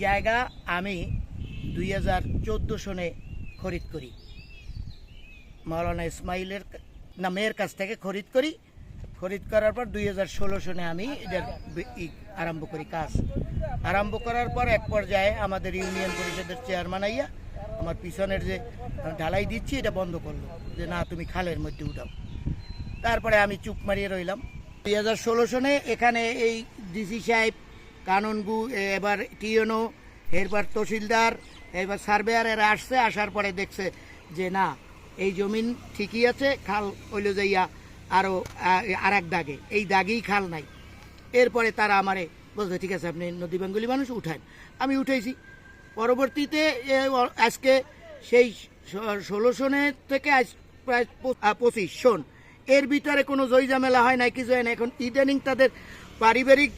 জায়গা আমি দুই হাজার চোদ্দ সনে খরিদ করি। মাওলানা ইসমাইলের কা- না, মেয়ের কাছ থেকে খরিদ করি। খরিদ করার পর দুই হাজার ষোলো সনে আমি এটার আরম্ভ করি কাজ। আরম্ভ করার পর এক পর্যায়ে আমাদের ইউনিয়ন পরিষদের চেয়ারম্যান আইয়া আমার পিছনের যে ঢালাই দিচ্ছি, এটা বন্ধ করল। যে না, তুমি খালের মধ্যে উঠাও। তারপরে আমি চুপ মারিয়ে রইলাম। দুই হাজার ষোলো সনে এখানে এই ডিসি সাহেব, কানুনগু এবার টিএনও এরপর তহসিলদার এবার সার্ভেয়ার এরা আসছে, আসার পরে দেখছে যে না, এই জমিন ঠিকই আছে, খাল হইল যাইয়া আরও আর এক দাগে। এই দাগেই খাল নাই। এরপরে তারা আমারে বলছে, ঠিক আছে, আপনি নদী বেঙ্গলি মানুষ, উঠান। আমি উঠেছি পরবর্তীতে আজকে সেই ষোলো সনের থেকে আজ প্রায় পঁচিশ সন। এর ভিতরে কোনো জয় ঝামেলা হয় না কিছু হয় না এখন ইদানিং তাদের পারিবারিক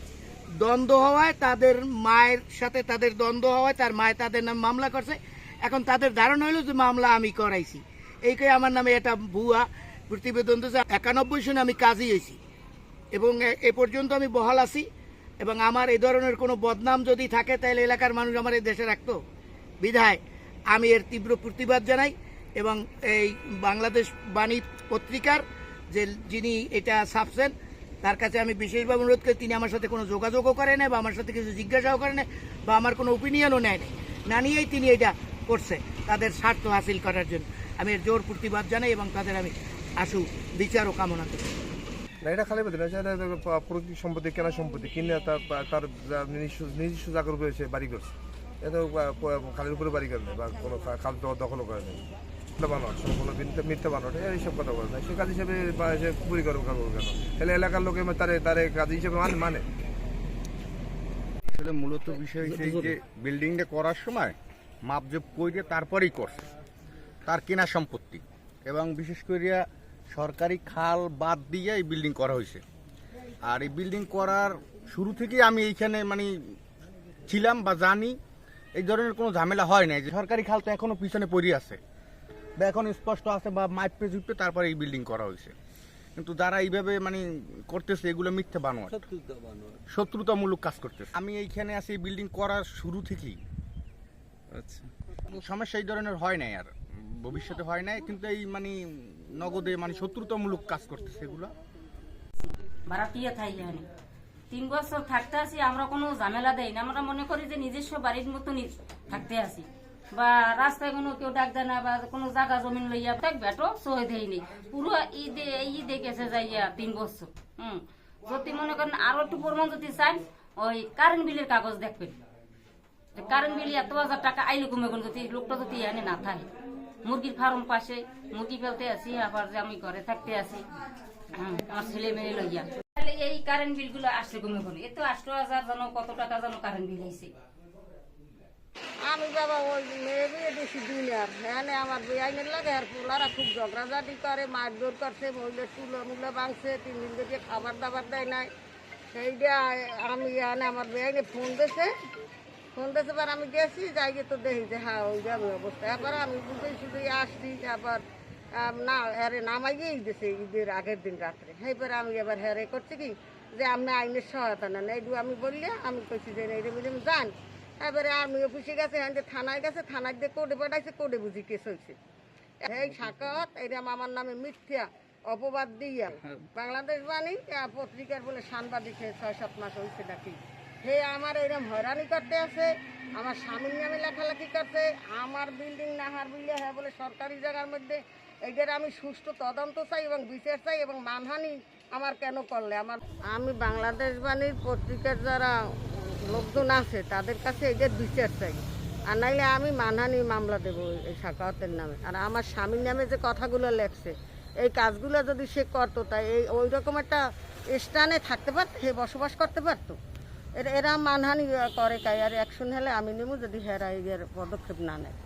দ্বন্দ্ব হওয়ায় তাদের মায়ের সাথে তাদের দ্বন্দ্ব হওয়ায় তার মায় তাদের নাম মামলা করছে। এখন তাদের ধারণা হলো যে মামলা আমি করাইছি। এইকে আমার নামে এটা ভুয়া প্রতিবেদন দিয়েছে। একানব্বই সনে আমি কাজই হয়েছি। এবং এ- এ পর্যন্ত আমি বহাল আছি। এবং আমার এই ধরনের কোনো বদনাম যদি থাকে, তাহলে এলাকার মানুষ আমার এই দেশে রাখতো। বিধায় আমি এর তীব্র প্রতিবাদ জানাই। এবং এই বাংলাদেশ বাণী পত্রিকার যে যিনি এটা ছাপছেন তার কাছে আমি বিশেষভাবে অনুরোধ করি, তিনি আমার সাথে কোনো যোগাযোগও করে না বা আমার সাথে কিছু জিজ্ঞাসাও করে না বা আমার কোনো ওপিনিয়নও নেয় না নিয়েই তিনি এটা করছে, তাদের স্বার্থ হাসিল করার জন্য। আমি এর জোর প্রতিবাদ জানাই এবং তাদের আমি আশু বিচারও কামনা করি। এটা খালি না প্রকৃতি সম্পত্তি, কেনা সম্পত্তি, কিনে তার তার নিজস্ব জায়গার উপরে বাড়ি করছে। এটা খালের উপরে বাড়ি করে নেই, বা কোনো খাল দখলও করে নেই। মিথ্যা বানোয়াট কোনো মিথ্যা- মিথ্যা বানোয়াট এইসব কথা বলে না। সে কাজ হিসেবে বা সে পুরি করবে কাগজ কেন? তাহলে এলাকার লোকে তারে তারে কাজ হিসেবে মানে মানে। আসলে মূলত বিষয় এই যে বিল্ডিংটা করার সময় মাপ যে করে তারপরেই করছে। তার কেনা সম্পত্তি। এবং বিশেষ করিয়া সরকারি খাল বাদ দিয়ে এই বিল্ডিং করা হয়েছে। আর এই বিল্ডিং করার শুরু থেকেই আমি এইখানে মানে ছিলাম বা জানি, এই ধরনের কোনো ঝামেলা হয় নাই। যে সরকারি খাল তো এখনও পিছনে পড়ে আছে। বা এখন স্পষ্ট আছে বা মাইপে ঝুপে তারপরে এই বিল্ডিং করা হয়েছে। কিন্তু যারা এইভাবে মানে করতেছে এগুলো মিথ্যে বানোয়াট। শত্রুতামূলক কাজ করতেছে। আমি এইখানে আছি বিল্ডিং করার শুরু থেকেই। আচ্ছা। সমস্যা এই ধরনের হয় নাই আর। ভবিষ্যতে হয় নাই কিন্তু এই মানে নগদে মানে শত্রুতামূলক কাজ করতেছে এগুলো। ভাড়াটিয়া থাই তিন বছর থাকতে আসি আমরা কোনো ঝামেলা দেই না। আমরা মনে করি যে নিজস্ব বাড়ির মতনই থাকতে আসি বা রাস্তায় কোনো কেউ ডাক দেয় না বা কোনো জায়গা জমিন লইয়া তাক বেটো সহে দেয়নি পুরো ঈদে ঈদে গেছে যাইয়া তিন বছর, হুম। যদি মনে করেন আরও একটু পরিমাণ যদি চান, ওই কারেন্ট বিলের কাগজ দেখবেন। কারেন্ট বিল এত হাজার টাকা আইলে কমে কোন যদি লোকটা যদি এনে না থাকে। মুরগির ফার্ম পাশে, মুরগি ফেলতে আসি, আবার যে আমি ঘরে থাকতে আসি আমার ছেলে মেয়ে লইয়া। তাহলে এই কারেন্ট বিলগুলো আসছে কমে কোন এ তো আষ্ট হাজার জানো, কত টাকা জানো কারেন্ট বিল আইছে। আমি বাবা ওই মেয়ে বিয়ে দিছি দুনিয়ার হ্যাঁ আমার বেআইনের লাগে আর পোলারা খুব ঝগড়াঝাটি করে মারধর করছে মহিলা চুলো মুলো ভাঙছে তিন দিন থেকে খাবার দাবার দেয় নাই। সেইটা আমি এনে আমার বেআইনে ফোন দিয়েছে। ফোন দিয়েছে এবার আমি গেছি যাই গিয়ে তো দেখি যে হ্যাঁ ওই যাবে অবস্থা। এবার আমি বুঝেই শুধুই আসছি আম, না হ্যারে নামাই গিয়েই দিছে ঈদের আগের দিন রাত্রে। এবার আমি এবার হ্যারে করছি কি যে আপনি আইনের সহায়তা নেন। এইটু আমি বললে আমি কইছি যে এই মিলিম যান। এবারে আমি অফিসে গেছে হ্যাঁ থানায় গেছে, থানায় দিয়ে কোর্টে পাঠাইছে, কোর্টে বুঝি কেস হয়েছে। এই সাকাত এরম আমার নামে মিথ্যা, অপবাদ দিয়া। বাংলাদেশ বাণী পত্রিকার বলে সাংবাদিক হয়ে ছয় সাত মাস হয়েছে নাকি। হে, আমার এরম হয়রানি করতে আছে, আমার স্বামীর নামে লেখালেখি করছে, আমার বিল্ডিং নাহার বিল্ডিং হ্যাঁ বলে সরকারি জায়গার মধ্যে এইটার আমি সুষ্ঠু তদন্ত চাই এবং বিচার চাই এবং মানহানি আমার কেন করলে? আমার আমি বাংলাদেশ বাণীর পত্রিকার যারা লোকজন আছে, তাদের কাছে এই যে বিচার চাই। আর নাইলে আমি মানহানি মামলা দেবো এই সাকাওয়াতের নামে। আর আমার স্বামীর নামে যে কথাগুলো লেখছে, এই কাজগুলো যদি সে করতো, তাই এই ওই রকম একটা স্টানে থাকতে পারতো, সে বসবাস করতে পারতো। এরা এরা মানহানি করে কাই, আর অ্যাকশন হলে আমি নেব যদি হেরা এই পদক্ষেপ না নেয়।